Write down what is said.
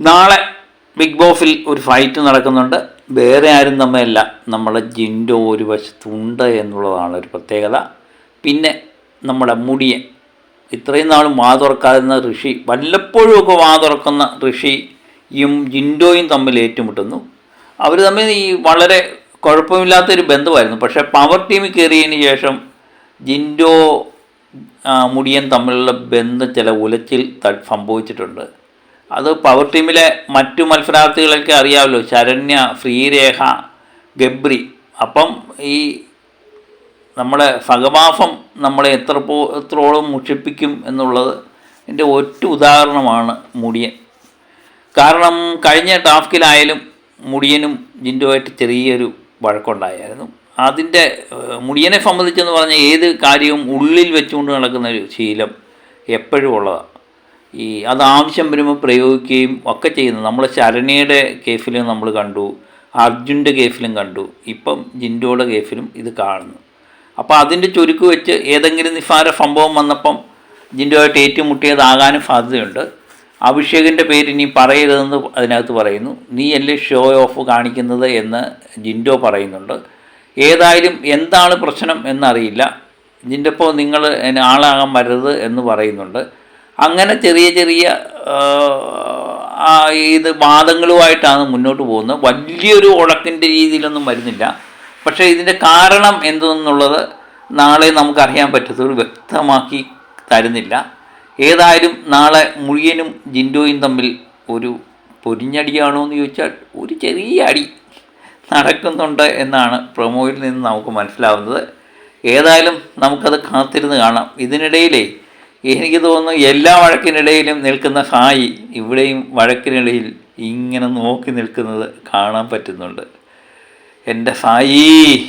നാളെ ബിഗ് ബോസിൽ ഒരു ഫൈറ്റ് നടക്കുന്നുണ്ട്. വേറെ ആരും തമ്മിലല്ല. നമ്മളെ ജിൻഡോ ഒരു വശത്തുണ്ട് എന്നുള്ളതാണ് ഒരു പ്രത്യേകത. പിന്നെ നമ്മുടെ മുടിയൻ ഇത്രയും നാളും വാ തുറക്കാതിരുന്ന ഋഷി വല്ലപ്പോഴും ഒക്കെ തുറക്കുന്ന ഋഷിയും ജിൻഡോയും തമ്മിൽ ഏറ്റുമുട്ടുന്നു. അവർ തമ്മിൽ ഈ വളരെ കുഴപ്പമില്ലാത്തൊരു ബന്ധമായിരുന്നു. പക്ഷേ പവർ ടീമിൽ കയറിയതിന് ശേഷം ജിൻഡോ മുടിയൻ തമ്മിലുള്ള ബന്ധം ചില ഉലച്ചിൽ സംഭവിച്ചിട്ടുണ്ട്. അത് പവർ ടീമിലെ മറ്റു മത്സരാർത്ഥികളൊക്കെ അറിയാമല്ലോ. ശരണ്യ ശ്രീരേഖ ഗബ്രി. അപ്പം ഈ നമ്മുടെ ഭഗവാഫം നമ്മളെ എത്ര പോ എത്രോളം മുഷിപ്പിക്കും എന്നുള്ളത് എന്റെ ഒറ്റ ഉദാഹരണമാണ് മുടിയൻ. കാരണം കഴിഞ്ഞ ടാസ്കിലായാലും മുടിയനും ജിൻഡുമായിട്ട് ചെറിയൊരു വഴക്കുണ്ടായിരുന്നു അതിന്റെ മുടിയനെ സംബന്ധിച്ചെന്ന് പറഞ്ഞാൽ ഏത് കാര്യവും ഉള്ളിൽ വെച്ചുകൊണ്ട് നടക്കുന്ന ഒരു ശീലം എപ്പോഴും ഉള്ളതാണ്. ഈ അത് ആവശ്യം വരുമ്പോൾ പ്രയോഗിക്കുകയും ഒക്കെ ചെയ്യുന്നു. നമ്മൾ ശരണ്യയുടെ കേസിൽ നമ്മൾ കണ്ടു അർജുന്റെ കേസിലും കണ്ടു ഇപ്പം ജിൻഡോയുടെ കേസിലും ഇത് കാണുന്നു. അപ്പോൾ അതിന്റെ ചുരുക്ക് വെച്ച് ഏതെങ്കിലും നിസ്സാര സംഭവം വന്നപ്പം ജിൻഡോയായിട്ട് ഏറ്റുമുട്ടിയതാകാനും സാധ്യതയുണ്ട്. അഭിഷേകിന്റെ പേര് ഇനി പറയരുതെന്ന് അതിനകത്ത് പറയുന്നു. നീ അല്ലേ ഷോ ഓഫ് കാണിക്കുന്നത് എന്ന് ജിൻഡോ പറയുന്നുണ്ട്. ഏതായാലും എന്താണ് പ്രശ്നം എന്നറിയില്ല. ജിൻഡപ്പോൾ നിങ്ങൾ ആളാകാൻ വരരുത് എന്ന് പറയുന്നുണ്ട്. അങ്ങനെ ചെറിയ ചെറിയ ഇത് വാദങ്ങളുമായിട്ടാണ് മുന്നോട്ട് പോകുന്നത്. വലിയൊരു ഉഴക്കിന്റെ രീതിയിലൊന്നും വരുന്നില്ല. പക്ഷേ ഇതിന്റെ കാരണം എന്തെന്നുള്ളത് നാളെ നമുക്കറിയാൻ പറ്റത്തൊരു വ്യക്തമാക്കി തരുന്നില്ല. ഏതായാലും നാളെ മുഴിയനും ജിൻഡോയും തമ്മിൽ ഒരു പൊരിഞ്ഞടിയാണോ എന്ന് ചോദിച്ചാൽ ഒരു ചെറിയ അടി നടക്കുന്നുണ്ട് എന്നാണ് പ്രൊമോയിൽ നിന്ന് നമുക്ക് മനസ്സിലാവുന്നത്. ഏതായാലും നമുക്കത് കാത്തിരുന്ന് കാണാം. ഇതിനിടയിലേ എനിക്ക് തോന്നുന്നു എല്ലാ വഴക്കിനിടയിലും നിൽക്കുന്ന സായി ഇവിടെയും വഴക്കിനിടയിൽ ഇങ്ങനെ നോക്കി നിൽക്കുന്നത് കാണാൻ പറ്റുന്നുണ്ട്. എന്റെ സായി